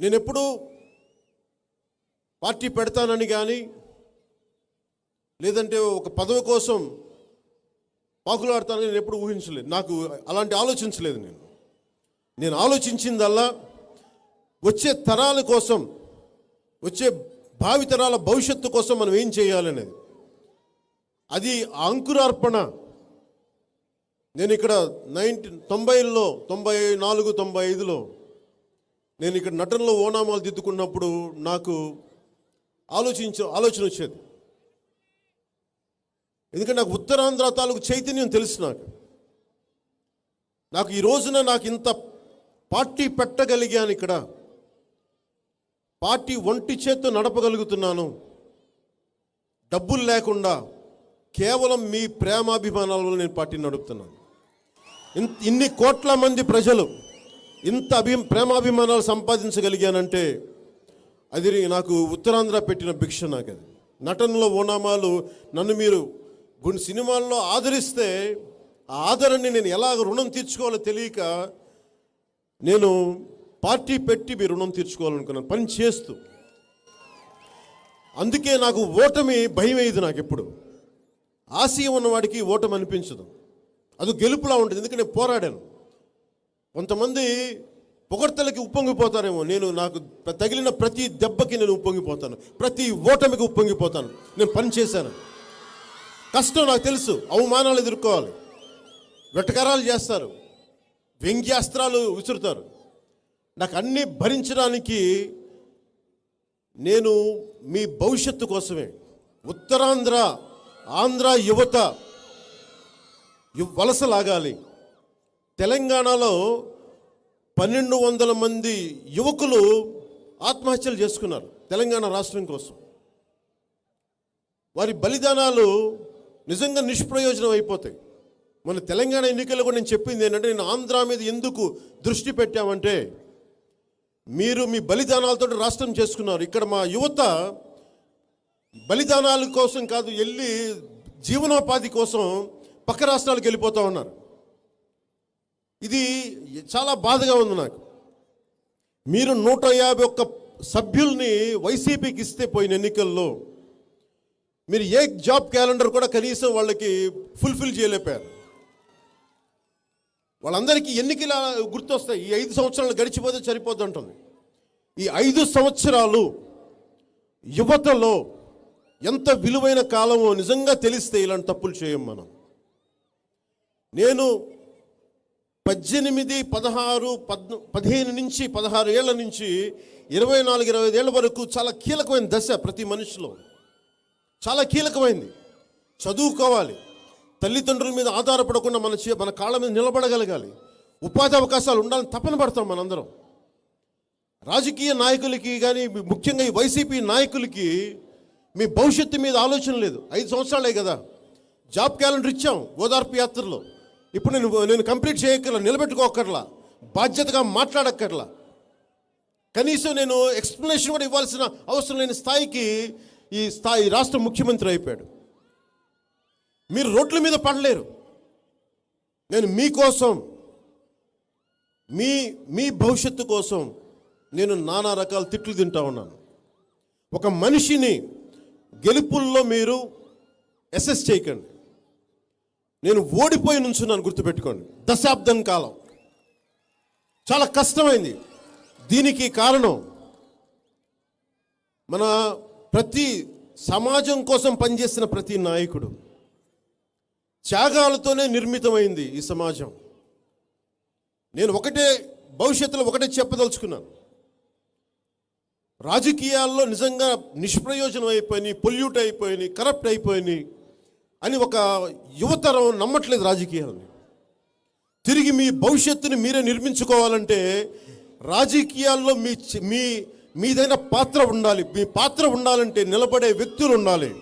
నేను ఎప్పుడు పార్టీ పెడతానని కానీ లేదంటే ఒక పదవి కోసం పాకులాడతానని నేను ఎప్పుడు ఊహించలేదు. నాకు అలాంటి ఆలోచించలేదు నేను. నేను ఆలోచించిందల్లా వచ్చే తరాల కోసం వచ్చే భావితరాల భవిష్యత్తు కోసం మనం ఏం చేయాలనేది. అది అంకురార్పణ నేను ఇక్కడ నైన్టీ తొంభైలో తొంభై నాలుగు తొంభై ఐదులో నేను ఇక్కడ నటనలో ఓనామాలు దిద్దుకున్నప్పుడు నాకు ఆలోచించ ఆలోచన వచ్చేది. ఎందుకంటే నాకు ఉత్తరాంధ్ర తాలూకు చైతన్యం తెలుసు నాకు. నాకు ఈ రోజున నాకు ఇంత పార్టీ పెట్టగలిగాను ఇక్కడ. పార్టీ ఒంటి చేత్తో నడపగలుగుతున్నాను. డబ్బులు లేకుండా కేవలం మీ ప్రేమాభిమానాల వల్ల నేను పార్టీని నడుపుతున్నాను. ఇన్- ఇన్ని కోట్ల మంది ప్రజలు ఇంత అభి ప్రేమాభిమానాలు సంపాదించగలిగానంటే అది నాకు ఉత్తరాంధ్ర పెట్టిన భిక్ష నాకు అది నటనలో ఓనామాలు నన్ను మీరు కొన్ని సినిమాల్లో ఆదరిస్తే ఆ ఆదరణని నేను ఎలా రుణం తీర్చుకోవాలో తెలియక నేను పార్టీ పెట్టి మీ రుణం తీర్చుకోవాలనుకున్నాను. పని చేస్తూ. అందుకే నాకు ఓటమి భయం అయ్యేది నాకు ఎప్పుడు ఆశయం ఉన్నవాడికి ఓటమి అనిపించదు. అది గెలుపులా ఉంటుంది. ఎందుకంటే నేను పోరాడాను. కొంతమంది పొగడ్తలకి ఉప్పొంగిపోతారేమో. నేను నాకు తగిలిన ప్రతి దెబ్బకి నేను ఉప్పొంగిపోతాను. ప్రతి ఓటమికి ఉప్పొంగిపోతాను. నేను పని చేశాను. కష్టం నాకు తెలుసు. అవమానాలు ఎదుర్కోవాలి. వెటకరాలు చేస్తారు. వ్యంగ్యాస్త్రాలు విసురుతారు. నాకు అన్నీ భరించడానికి నేను మీ భవిష్యత్తు కోసమే. ఉత్తరాంధ్ర ఆంధ్ర యువత వలస వలసలాగాలి. తెలంగాణలో పన్నెండు వందల మంది యువకులు ఆత్మహత్యలు చేసుకున్నారు తెలంగాణ రాష్ట్రం కోసం. వారి బలిదానాలు నిజంగా నిష్ప్రయోజనం అయిపోతాయి. మన తెలంగాణ ఎన్నికల్లో కూడా నేను చెప్పింది ఏంటంటే నేను ఆంధ్ర మీద ఎందుకు దృష్టి పెట్టామంటే మీరు మీ బలిదానాలతో రాష్ట్రం చేసుకున్నారు. ఇక్కడ మా యువత బలిదానాల కోసం కాదు వెళ్ళి జీవనోపాధి కోసం పక్క రాష్ట్రాలకు వెళ్ళిపోతూ ఉన్నారు. ఇది చాలా బాధగా ఉంది నాకు. మీరు నూట యాభై ఒక్క సభ్యుల్ని వైసీపీకి ఇస్తే పోయిన ఎన్నికల్లో మీరు ఏ జాబ్ క్యాలెండర్ కూడా కనీసం వాళ్ళకి ఫుల్ఫిల్ చేయలేపారు. వాళ్ళందరికీ ఎన్నికల గుర్తొస్తాయి. ఈ ఐదు సంవత్సరాలు గడిచిపోతే సరిపోద్ది అంటుంది. ఈ ఐదు సంవత్సరాలు యువతలో ఎంత విలువైన కాలమో నిజంగా తెలిస్తే ఇలాంటి తప్పులు చేయం మనం. నేను పద్దెనిమిది పదహారు పద్ పదిహేను నుంచి పదహారు ఏళ్ళ నుంచి ఇరవై నాలుగు ఇరవై ఐదు ఏళ్ళ వరకు చాలా కీలకమైన దశ ప్రతి మనిషిలో. చాలా కీలకమైంది. చదువుకోవాలి. తల్లిదండ్రుల మీద ఆధారపడకుండా మన చే- మన కాళ్ళ మీద నిలబడగలగాలి. ఉపాధి అవకాశాలు ఉండాలని తపన పడతాం మనందరం. రాజకీయ నాయకులకి కానీ ముఖ్యంగా ఈ వైసీపీ నాయకులకి మీ భవిష్యత్తు మీద ఆలోచన లేదు. ఐదు సంవత్సరాలే కదా. జాబ్ క్యాలెండర్ ఇచ్చాం ఓదార్పు యాత్రలో. ఇప్పుడు నేను నేను కంప్లీట్ చేయక్కర్లా నిలబెట్టుకోకర్లా బాధ్యతగా మాట్లాడక్కర్లా. కనీసం నేను ఎక్స్ప్లెనేషన్ కూడా ఇవ్వాల్సిన అవసరం లేని స్థాయికి ఈ స్థాయి రాష్ట్ర ముఖ్యమంత్రి అయిపోయాడు. మీరు రోడ్ల మీద పడలేరు. నేను మీకోసం మీ మీ భవిష్యత్తు కోసం నేను నానా రకాల తిట్లు తింటా ఉన్నాను. ఒక మనిషిని గెలుపుల్లో మీరు అసెస్ చేయకండి. నేను ఓడిపోయి నుంచున్నాను గుర్తుపెట్టుకోండి. దశాబ్దం కాలం. చాలా కష్టమైంది. దీనికి కారణం మన ప్రతి సమాజం కోసం పనిచేసిన ప్రతి నాయకుడు త్యాగాలతోనే నిర్మితమైంది ఈ సమాజం. నేను ఒకటే భవిష్యత్తులో ఒకటే చెప్పదలుచుకున్నాను. రాజకీయాల్లో నిజంగా నిష్ప్రయోజనం అయిపోయినాయి పొల్యూట్ అయిపోయినాయి కరప్ట్ అయిపోయినాయి. అని ఒక యువతరం నమ్మట్లేదు రాజకీయాలని. తిరిగి మీ భవిష్యత్తుని మీరే నిర్మించుకోవాలంటే రాజకీయాల్లో మీ మీ మీదైన పాత్ర ఉండాలి. మీ పాత్ర ఉండాలంటే నిలబడే వ్యక్తులు ఉండాలి.